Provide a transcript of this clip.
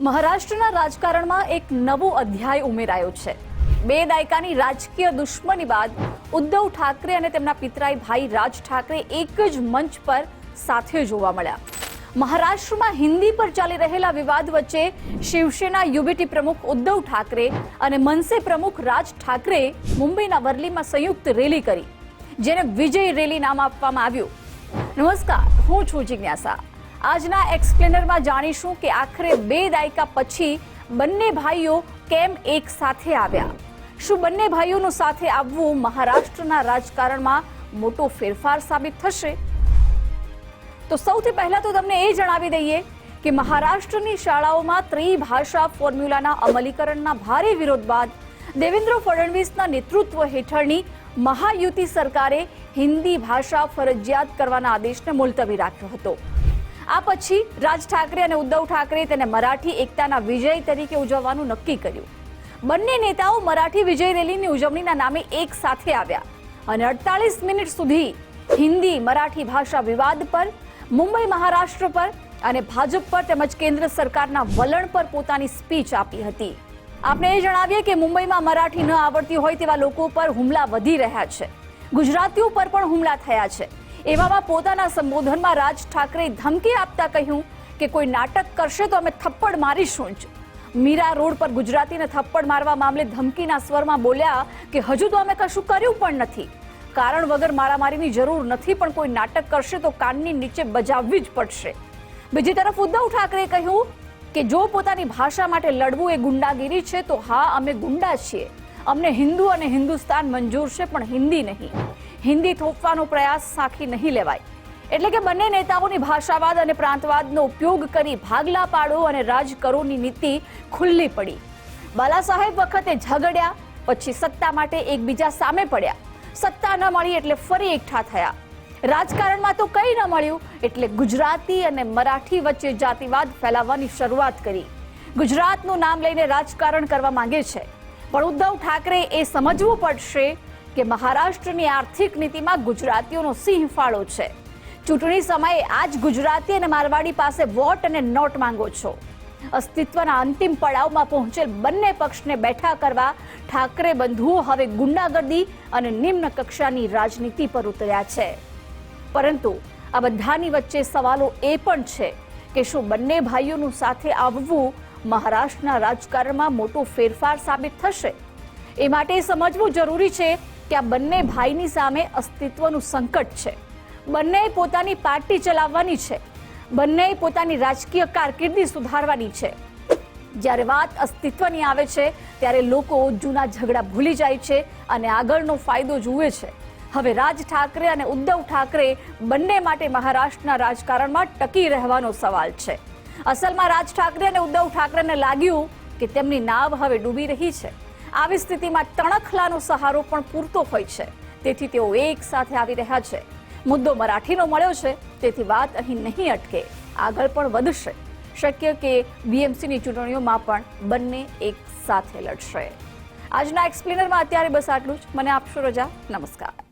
મહારાષ્ટ્રના રાજકારણમાં એક નવો અધ્યાય ઉમેરાયો છે. બે દાયકાની રાજકીય દુશ્મની બાદ ઉદ્ધવ ઠાકરે અને તેમના પિતરાઈ ભાઈ રાજ ઠાકરે એક જ મંચ પર સાથે જોવા મળ્યા. મહારાષ્ટ્રમાં હિન્દી પર ચાલી રહેલા વિવાદ વચ્ચે શિવસેના યુબીટી પ્રમુખ ઉદ્ધવ ઠાકરે અને મનસે પ્રમુખ રાજ ઠાકરે મુંબઈના વરલીમાં સંયુક્ત રેલી કરી, જેને વિજય રેલી નામ આપવામાં આવ્યું. નમસ્કાર, હું છું જિજ્ઞાસા. આજના એક્સપ્લેનરમાં જાણીશું કે આખરે બે દાયકા પછી બંને ભાઈઓ કેમ એક સાથે આવ્યા? શું બંને ભાઈઓનું સાથે આવવું મહારાષ્ટ્રના રાજકારણમાં મોટો ફેરફાર સાબિત થશે? તો સૌથી પહેલા તો તમને એ જણાવી દઈએ કે મહારાષ્ટ્રની શાળાઓમાં ત્રિભાષા ફોર્મ્યુલાના અમલીકરણના ભારે વિરોધ બાદ દેવેન્દ્ર ફડણવીસના નેતૃત્વ હેઠળની મહાયુતિ સરકારે હિન્દી ભાષા ફરજિયાત કરવાના આદેશને મુલતવી રાખ્યો હતો. આ પછી રાજ ઠાકરે અને ઉદ્ધવ ઠાકરે તેને મરાઠી એકતાના વિજય તરીકે ઉજવવાનું નક્કી કર્યું. બંને નેતાઓ મરાઠી વિજય રેલીની ઉજવણીના નામે એક સાથે આવ્યા અને અડતાલીસ મિનિટ સુધી હિન્દી મરાઠી ભાષા વિવાદ પર, મુંબઈ મહારાષ્ટ્ર પર અને ભાજપ પર તેમજ કેન્દ્ર સરકારના વલણ પર પોતાની સ્પીચ આપી હતી. આપણે એ જણાવીએ કે મુંબઈમાં મરાઠી ન આવડતી હોય તેવા લોકો પર હુમલા વધી રહ્યા છે. ગુજરાતીઓ પર પણ હુમલા થયા છે. એવામાં પોતાના સંબોધનમાં રાજ ઠાકરે ધમકી આપતા કહ્યું કે કોઈ નાટક કરશે તો અમે થપ્પડ મારીશું જ. મીરા રોડ પર ગુજરાતીને થપ્પડ મારવા મામલે ધમકીના સ્વરમાં બોલ્યા કે હજુ તો અમે કશું કર્યું પણ નથી. કારણ વગર મારામારીની જરૂર નથી પણ કોઈ નાટક કરશે તો કાનની નીચે બજાવવી જ પડશે. બીજી તરફ ઉદ્ધવ ઠાકરે કહ્યું કે જો પોતાની ભાષા માટે લડવું એ ગુંડાગીરી છે તો હા, અમે ગુંડા છીએ. અમને હિન્દુ અને હિન્દુસ્તાન મંજૂર છે પણ હિન્દી નહીં. હિન્દી થોપવાનો પ્રયાસ સાખી નહીં લેવાય. એટલે કે બંને નેતાઓની ભાષાવાદ અને પ્રાંતવાદનો ઉપયોગ કરી ભાગલા પાડો અને રાજ કરોની નીતિ ખુલ્લી પડી. બાલા સાહેબ વખતે ઝઘડ્યા, પછી સત્તા માટે એકબીજા સામે પડ્યા. સત્તા ન મળી એટલે ફરી એકઠા થયા. રાજકારણમાં તો કંઈ ન મળ્યું એટલે ગુજરાતી અને મરાઠી વચ્ચે જાતિવાદ ફેલાવવાની શરૂઆત કરી. ગુજરાતનું નામ લઈને રાજકારણ કરવા માંગે છે. પણ ઉદ્ધવ ઠાકરે એ સમજવું પડશે કે મહારાષ્ટ્રની આર્થિક નીતિમાં ગુજરાતીઓનો સિંહ ફાળો છે. ચૂંટણી સમયે આજ ગુજરાતી અને મારવાડી પાસે વોટ અને નોટ માંગો છો. અસ્તિત્વના અંતિમ પડાવમાં પહોંચેલ બંને પક્ષને બેઠા કરવા ઠાકરે બંધુઓ હવે ગુંડાગર્દી અને નિમ્ન કક્ષાની રાજનીતિ પર ઉતર્યા છે. પરંતુ આ બધાની વચ્ચે સવાલો એ પણ છે કે શું બંને ભાઈઓનું સાથે આવવું મહારાષ્ટ્રના રાજકારણમાં મોટો ફેરફાર સાબિત થશે? એ માટે સમજવું જરૂરી છે કે આ બંને ભાઈની સામે અસ્તિત્વનું સંકટ છે. બંને પોતાની પાર્ટી ચલાવવાની છે. બંને પોતાની રાજકીય કારકિર્દી સુધારવાની છે. જ્યારે વાત અસ્તિત્વની આવે છે, ત્યારે લોકો જૂના ઝઘડા ભૂલી જાય છે અને આગળનો ફાયદો જુએ છે. હવે રાજ ઠાકરે અને ઉદ્ધવ ઠાકરે બંને માટે મહારાષ્ટ્રના રાજકારણમાં ટકી રહેવાનો સવાલ છે. અસલમાં રાજ ઠાકરે અને ઉદ્ધવ ઠાકરેને લાગ્યું કે તેમની નાવ હવે ડૂબી રહી છે. આવી સ્થિતિમાં તણખલાનો સહારો પણ પૂરતો હોય છે. તેથી તેઓ એક સાથે આવી રહ્યા છે. મુદ્દો મરાઠીનો મળ્યો છે, તેથી વાત અહીં નહીં અટકે. આગળ પણ વધશે. શક્ય કે બીએમસીની ચૂંટણીઓમાં પણ બંને એક સાથે લડશે. આજના એક્સપ્લેનરમાં અત્યારે બસ આટલું જ. મને આપશો રજા. નમસ્કાર.